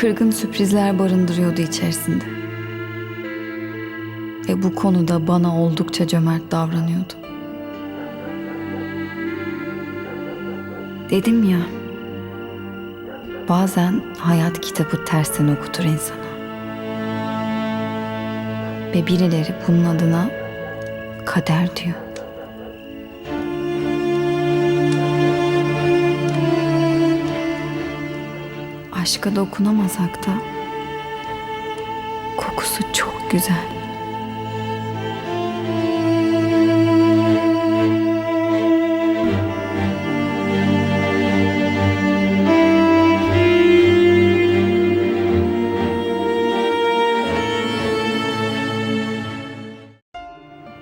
kırgın sürprizler barındırıyordu içerisinde. Ve bu konuda bana oldukça cömert davranıyordu. Dedim ya, bazen hayat kitabı tersten okutur insana. Ve birileri bunun adına kader diyor. Aşka dokunamasak da kokusu çok güzel.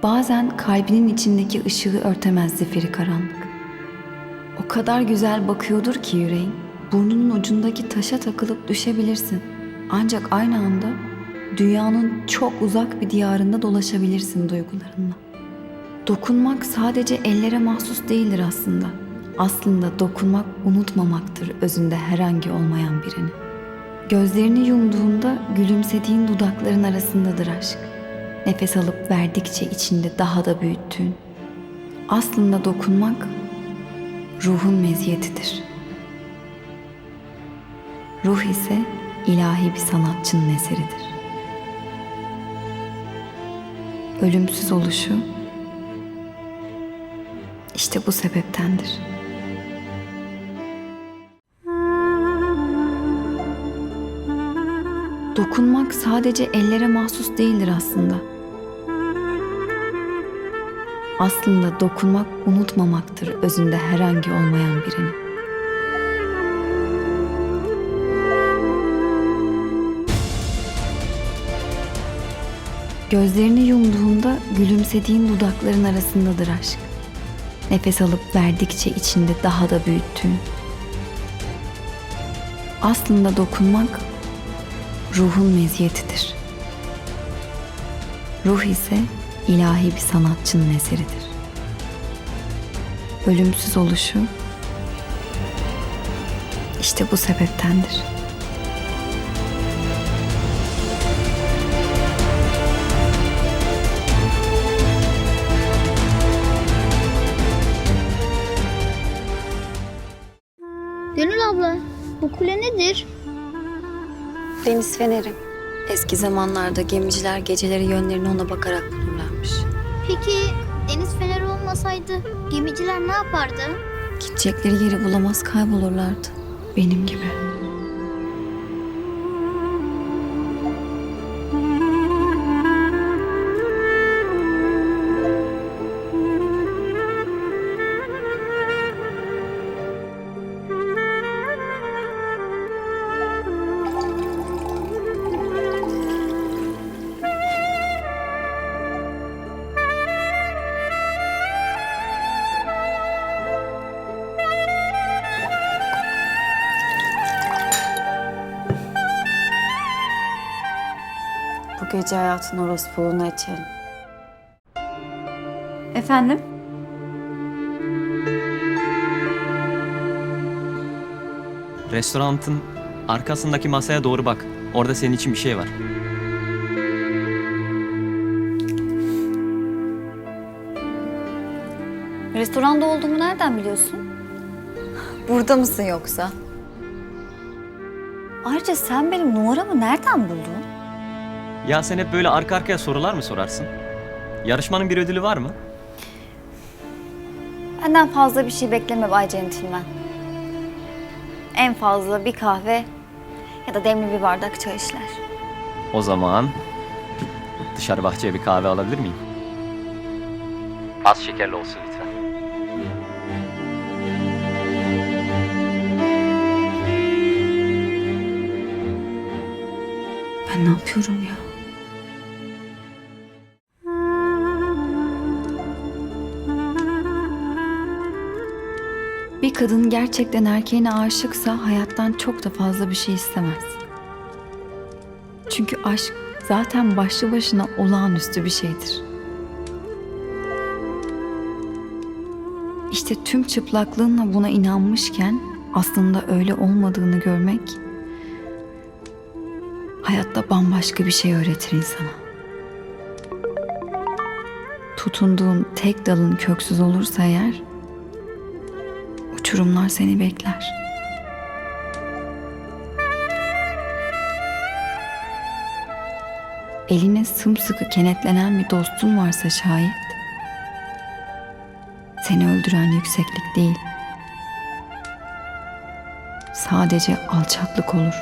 Bazen kalbinin içindeki ışığı örtemez zifiri karanlık. O kadar güzel bakıyordur ki yüreğin, burnunun ucundaki taşa takılıp düşebilirsin. Ancak aynı anda dünyanın çok uzak bir diyarında dolaşabilirsin duygularınla. Dokunmak sadece ellere mahsus değildir aslında. Aslında dokunmak unutmamaktır özünde herhangi olmayan birini. Gözlerini yumduğunda gülümsediğin dudakların arasındadır aşk. Nefes alıp verdikçe içinde daha da büyüttüğün. Aslında dokunmak ruhun meziyetidir. Ruh ise ilahi bir sanatçının eseridir. Ölümsüz oluşu işte bu sebeptendir. Dokunmak sadece ellere mahsus değildir aslında. Aslında dokunmak unutmamaktır özünde herhangi olmayan birini. Gözlerini yumduğunda gülümsediğin dudakların arasındadır aşk. Nefes alıp verdikçe içinde daha da büyüttüğün. Aslında dokunmak ruhun meziyetidir. Ruh ise ilahi bir sanatçının eseridir. Ölümsüz oluşu işte bu sebeptendir. Deniz feneri. Eski zamanlarda gemiciler geceleri yönlerini ona bakarak bulurlarmış. Peki deniz feneri olmasaydı gemiciler ne yapardı? Gidecekleri yeri bulamaz kaybolurlardı. Benim gibi. Bu gece hayatın orospuluğunu açarım. Efendim? Restoranın arkasındaki masaya doğru bak. Orada senin için bir şey var. Restoranda olduğumu nereden biliyorsun? Burada mısın yoksa? Ayrıca sen benim numaramı nereden buldun? Ya sen hep böyle arka arkaya sorular mı sorarsın? Yarışmanın bir ödülü var mı? Benden fazla bir şey bekleme Bay Centilmen. En fazla bir kahve ya da demli bir bardak çay işler. O zaman dışarı bahçeye bir kahve alabilir miyim? Az şekerli olsun lütfen. Ben ne yapıyorum ya? Bir kadın gerçekten erkeğine aşıksa hayattan çok da fazla bir şey istemez. Çünkü aşk zaten başlı başına olağanüstü bir şeydir. İşte tüm çıplaklığınla buna inanmışken aslında öyle olmadığını görmek hayatta bambaşka bir şey öğretir insana. Tutunduğun tek dalın köksüz olursa eğer, uçurumlar seni bekler. Eline sımsıkı kenetlenen bir dostun varsa şayet, seni öldüren yükseklik değil, sadece alçaklık olur.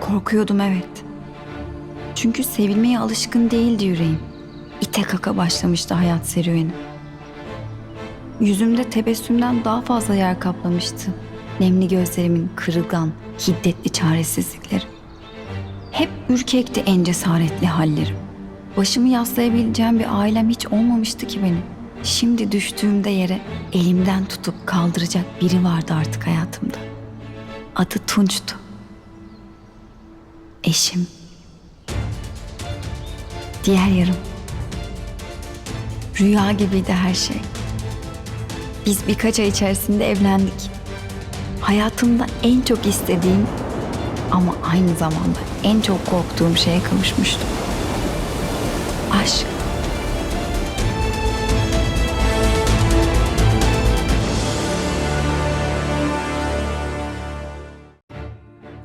Korkuyordum evet. Çünkü sevilmeye alışkın değildi yüreğim. İte kaka başlamıştı hayat serüveni. Yüzümde tebessümden daha fazla yer kaplamıştı. Nemli gözlerimin kırılgan, hiddetli çaresizlikleri. Hep ürkekti en cesaretli hallerim. Başımı yaslayabileceğim bir ailem hiç olmamıştı ki benim. Şimdi düştüğümde yere elimden tutup kaldıracak biri vardı artık hayatımda. Adı Tunç'tu. Eşim. Diğer yarım. Rüya gibiydi her şey. Biz birkaç ay içerisinde evlendik. Hayatımda en çok istediğim ama aynı zamanda en çok korktuğum şeye kavuşmuştum. Aşk.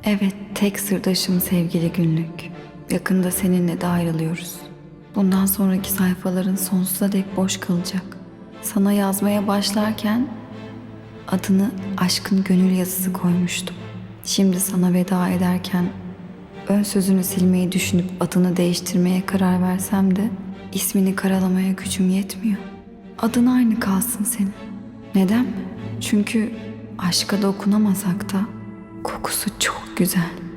Evet, tek sırdaşım sevgili günlük. Yakında seninle de ayrılıyoruz. Bundan sonraki sayfaların sonsuza dek boş kalacak. Sana yazmaya başlarken adını aşkın gönül yazısı koymuştum. Şimdi sana veda ederken ön sözünü silmeyi düşünüp adını değiştirmeye karar versem de ismini karalamaya gücüm yetmiyor. Adın aynı kalsın senin. Neden? Çünkü aşka dokunamasak da kokusu çok güzel.